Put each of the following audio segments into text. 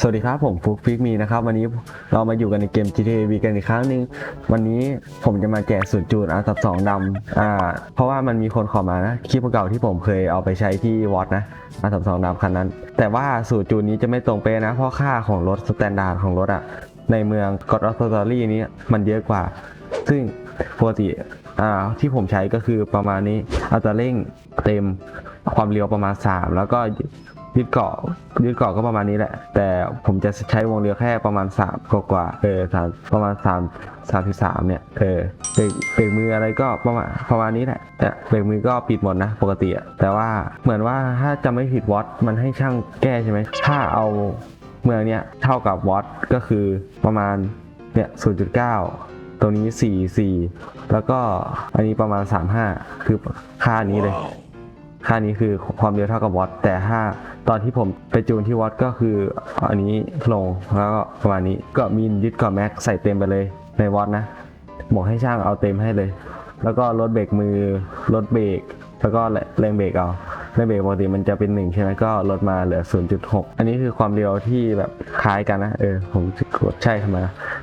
สวัสดีครับผมฟุกฟิกมีนะครับ วันนี้เรามาอยู่กันในเกม GTA V กันอีกครั้งหนึ่งวันนี้ผมจะมาแจกสูตรจูนอาตับสองดำอ่าเพราะว่ามันมีคนขอมานะคลิปเก่าที่ผมเคยเอาไปใช้ที่วอตนะอาตับสองดำคันนั้น แต่ว่าสูตรจูนนี้จะไม่ตรงเป๊ะนะ เพราะค่าของรถสแตนดาร์ดของรถอะในเมืองกอดออสตอรี่นี้มันเยอะกว่า ซึ่งปกติอ่าที่ผมใช้ก็คือประมาณนี้อัตราเร่งเต็มความเร็วประมาณ 3 แล้วก็ ยึดเกาะยึดเกาะก็ประมาณนี้แหละ แต่ผมจะใช้วงเร็วแค่ประมาณ3กว่าเออสามประมาณ3 33เนี่ยเออเบรกเบรกมืออะไรก็ประมาณประมาณนี้แหละเนี่ยเบรกมือก็ปิดหมดนะปกติอะแต่ว่าเหมือนว่าถ้าจะไม่ผิดวอตมันให้ช่างแก้ใช่ไหมถ้าเอาเมืองเนี้ยเท่ากับวอตก็คือประมาณเนี่ย0.9ตรงนี้ 4 4 แล้วก็อันนี้ประมาณ 35 คือค่านี้เลย ค่านี้คือความเร็วเท่ากับวอตแต่ถ้าตอนที่ผมไปจูนที่วอตก็คืออันนี้ลงแล้วก็ประมาณนี้ก็มีนยึดกับแม็กใส่เต็มไปเลยในวอตนะบอกให้ช่างเอาเต็มให้เลย แล้วก็ลดเบรกมือลดเบรกแล้วก็แรงเบรกเอาแรงเบรกปกติมันจะเป็นหนึ่งใช่ไหมก็ลดมาเหลือ 0.6 อันนี้คือความเร็วที่แบบคล้ายกันนะเออผมกดใช่ทำไม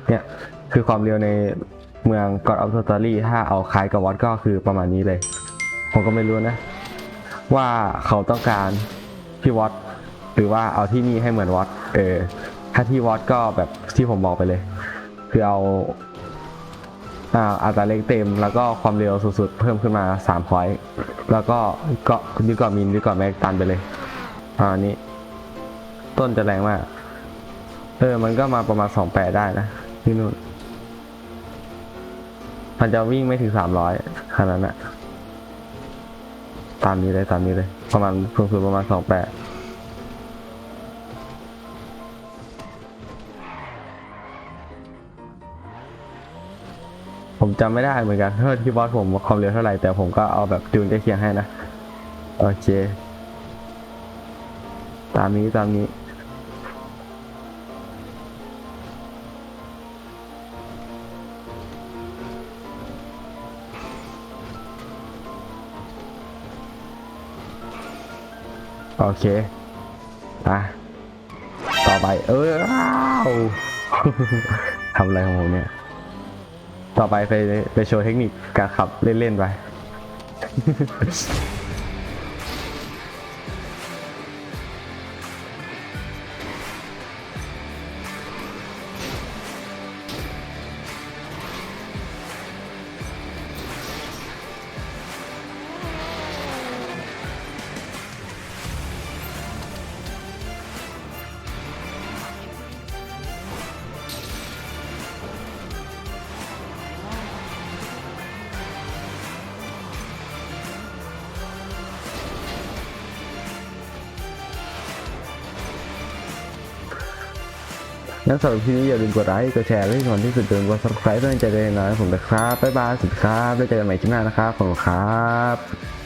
เนี่ยคือความเร็วในเมือง God of Story ถ้าเอาคล้ายกับวอตก็คือประมาณนี้เลย ผมก็ไม่รู้นะ ว่าเขาต้องการที่วอตหรือว่าเอาที่นี่ให้เหมือนวอตเออ ถ้าที่วอตก็แบบที่ผมบอกไปเลย คือเอาอ่าอัตราเร่งเต็ม แล้วก็ความเร็วสุดๆเพิ่มขึ้นมา3พอยต์แล้วก็กาะยึดเกามินยึดเกาแม็กตันไปเลยอ่านี้ ต้นจะแรงมาก เออ มันก็มาประมาณ 28 ได้นะที่นู่นมันจะวิ่งไม่ถึง 300ขนาดนั้นอะ ตามนี้เลยตามนี้เลย ประมาณสูงสุดประมาณสองแปดผมจำไม่ได้เหมือนกันเท่าที่บอสผมความเร็วเท่าไหร่แต่ผมก็เอาแบบจูนใกล้เคียงให้นะ โอเค ตามนี้ตามนี้ โอเคอะต่อไป เออทำอะไรของผมเนี่ย ต่อไปไปไปโชว์เทคนิคการขับเล่นๆไป งั้นสำหรับคลิปนี้อย่าลืมกดไลค์ กดแชร์และที่สำคัญที่สุดอย่าลืมกด subscribe เพื่อเป็นกำลังใจให้นะผมนะครับบ๊ายบายสวัสดีครับแล้วเจอกันใหม่คลิปหน้านะครับ ขอบคุณครับ